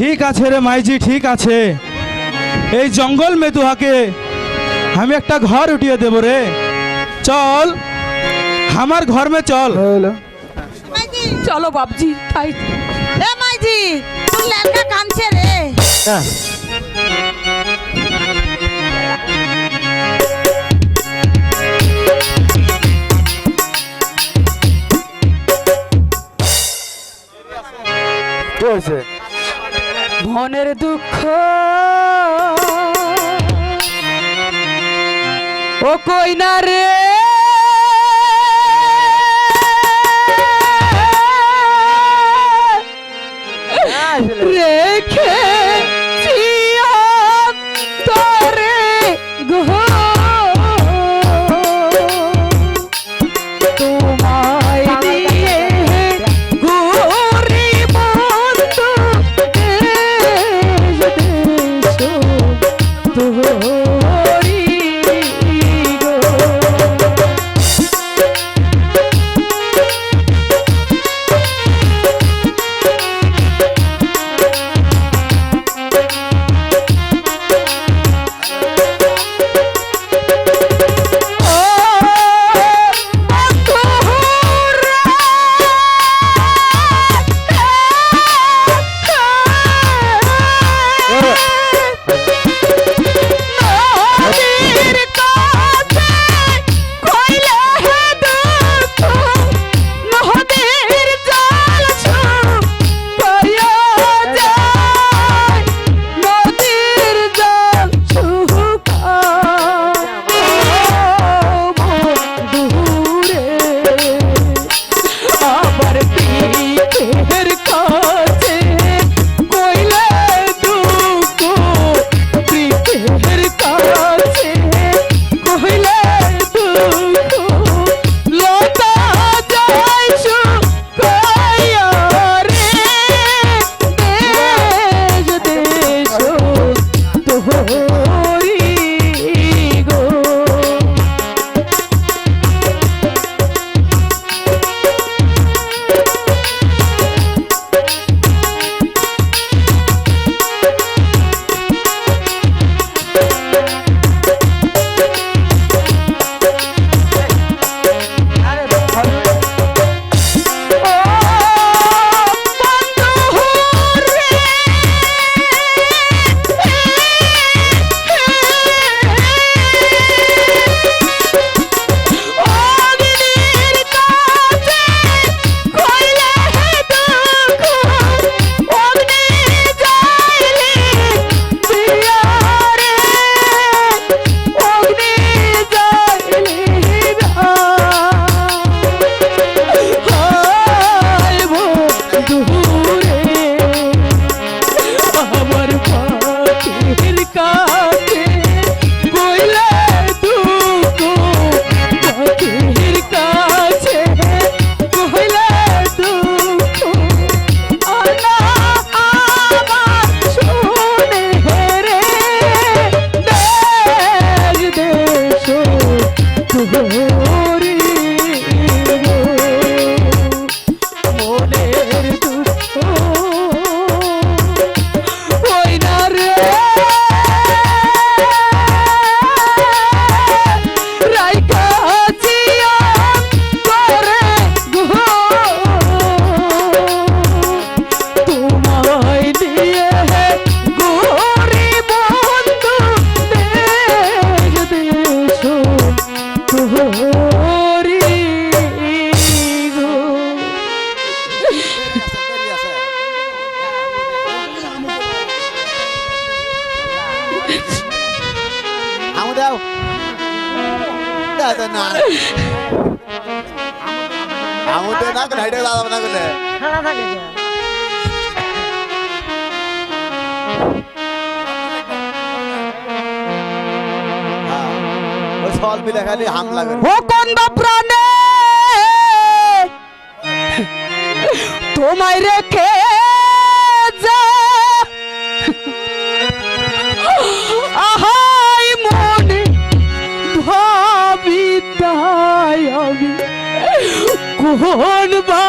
ঠিক আছে রে মাইজি ঠিক আছে। এই জঙ্গল মে তুহাকে আমি একটা ঘর উঠিয়ে দেব রে। চল আমার ঘর মে চল। মাইজি। চলো বাবজি তাই। এ মাইজি তোর ল্যাংকা রে কি হয়েছে মনের দুঃখ। ও কই না রে? রেখে তরে গো। আমু দে না দাও না করে হ্যাঁ, সল মিলে খালি হামলা করে ও কোন প্রাণে তোমায় রেখে কোন বা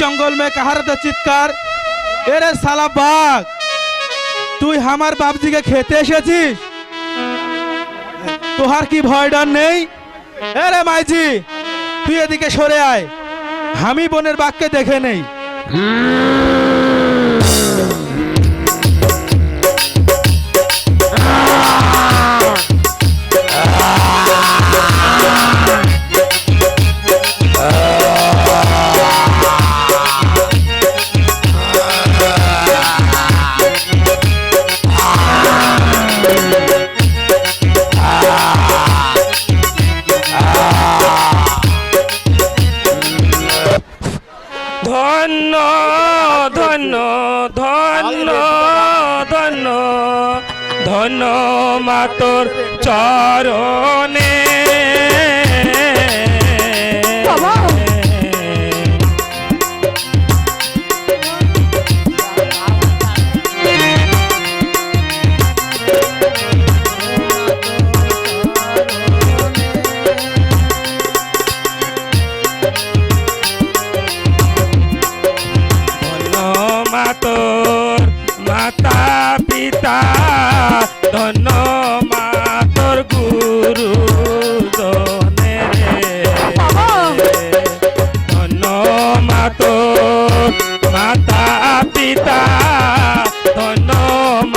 জঙ্গল মে কাহার তো চিৎকার এরে সালা বাঘ তুই আমার বাপজিকে খেতে এসেছিস তোহার কি ভয় ডর নেই এরে মাইজি তুই এদিকে সরে আয় আমি বোনের বাক্যে দেখে নেই মাতর চরণে। মাতর মাতা পিতা ধন্য